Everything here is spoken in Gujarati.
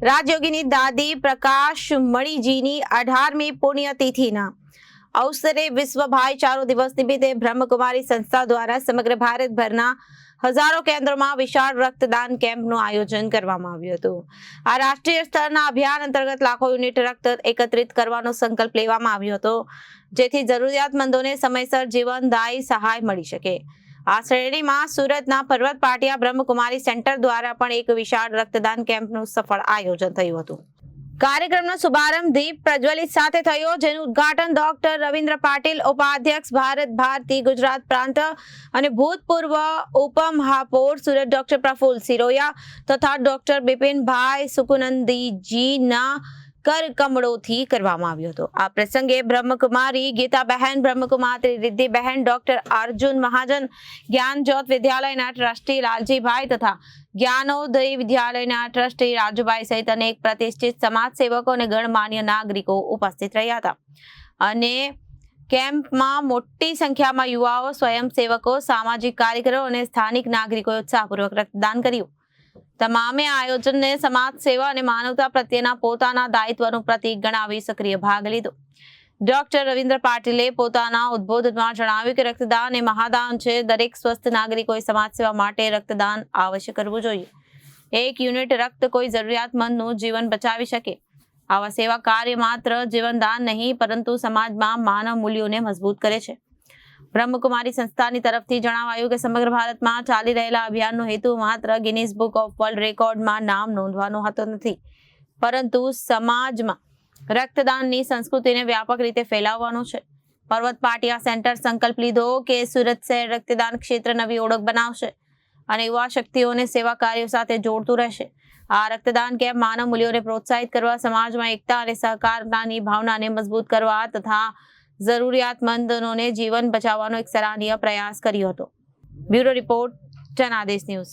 રાજયોગીની દાદી પ્રકાશ મણીજીની અઢારમી પુણ્યતિથિના અવસરે વિશ્વ ભાઈચારો દિવસ નિમિત્તે બ્રહ્મકુમારી સંસ્થા દ્વારા સમગ્ર ભારતભરના હજારો કેન્દ્રોમાં વિશાળ રક્તદાન કેમ્પનું આયોજન કરવામાં આવ્યું હતું. આ રાષ્ટ્રીય સ્તરના અભિયાન અંતર્ગત લાખો યુનિટ રક્ત એકત્રિત કરવાનો સંકલ્પ લેવામાં આવ્યો હતો, જેથી જરૂરિયાતમંદોને સમયસર જીવનદાયી સહાય મળી શકે. આ શ્રેણીમાં સુરતના પર્વત પાટિયા બ્રહ્મકુમારી સેન્ટર દ્વારા પણ એક વિશાળ રક્તદાન કેમ્પનું સફળ આયોજન થયું હતું. કાર્યક્રમનો શુભારંભ દીપ પ્રજ્વલિત સાથે થયો, જેનું ઉદ્ઘાટન ડોક્ટર રવિન્દ્ર પાટીલ, ઉપાધ્યક્ષ ભારત ભારતી, ગુજરાત પ્રાંત અને ભૂતપૂર્વ ઉપમહાપૌર સુરત ડોક્ટર પ્રફુલ સિરોયા તથા ડોક્ટર બિપિનભાઈ સુકુનંદીજીના કરકમળોથી કરવામાં આવ્યો હતો. આ પ્રસંગે બ્રહ્મકુમારી, ગીતાબહેન, બ્રહ્મકુમારી રિદ્ધિબહેન ડોક્ટર અર્જુન મહાજન જ્ઞાન જ્યોત વિદ્યાલયના ટ્રસ્ટી લાલજીભાઈ તથા જ્ઞાનોદય વિદ્યાલયના ટ્રસ્ટી રાજુભાઈ સહિત અનેક પ્રતિષ્ઠિત સમાજ સેવકો અને ગણમાન્ય નાગરિકો ઉપસ્થિત રહ્યા હતા. અને કેમ્પમાં મોટી સંખ્યામાં યુવાઓ, સ્વયંસેવકો, સામાજિક કાર્યકરો અને સ્થાનિક નાગરિકોએ ઉત્સાહપૂર્વક રક્તદાન કર્યું. તમામે આયોજનને સમાજ સેવા અને માનવતા પ્રત્યેના પોતાના દાયિત્વનું પ્રતીક ગણાવી સક્રિય ભાગ લીધો. ડોક્ટર રવિન્દ્ર પાટીલે પોતાના ઉદ્બોધનમાં જણાવ્યું કે રક્તદાન એ મહાદાન છે. દરેક સ્વસ્થ નાગરિકોએ સમાજ સેવા માટે રક્તદાન અવશ્ય કરવું જોઈએ. એક યુનિટ રક્ત કોઈ જરૂરિયાતમંદનું જીવન બચાવી શકે. આવા સેવા કાર્ય માત્ર જીવનદાન નહીં, પરંતુ સમાજમાં માનવ મૂલ્યોને મજબૂત કરે છે. બ્રહ્મકુમારી સંસ્થાની તરફથી જણાવાયું કે સમગ્ર ભારતમાં ચાલી રહેલા અભિયાનનો હેતુ માત્ર ગિનીસ બુક ઓફ વર્લ્ડ રેકોર્ડમાં નામ નોંધવાનો હતો નથી. પરંતુ સમાજમાં રક્તદાનની સંસ્કૃતિને વ્યાપક રીતે ફેલાવવાનો છે. પર્વત પાટિયા સેન્ટર સંકલ્પ લીધો કે સુરત શહેર રક્તદાન ક્ષેત્ર નવી ઓળખ બનાવશે અને યુવા શક્તિઓને સેવા કાર્યો સાથે જોડતું રહેશે. આ રક્તદાન કેમ્પ માનવ મૂલ્યોને પ્રોત્સાહિત કરવા, સમાજમાં એકતા અને સહકારતાની ભાવનાને મજબૂત કરવા તથા જરૂરિયાતમંદોને જીવન બચાવવાનો એક સરાહનીય પ્રયાસ કર્યો હતો. Bureau report Janadesh news.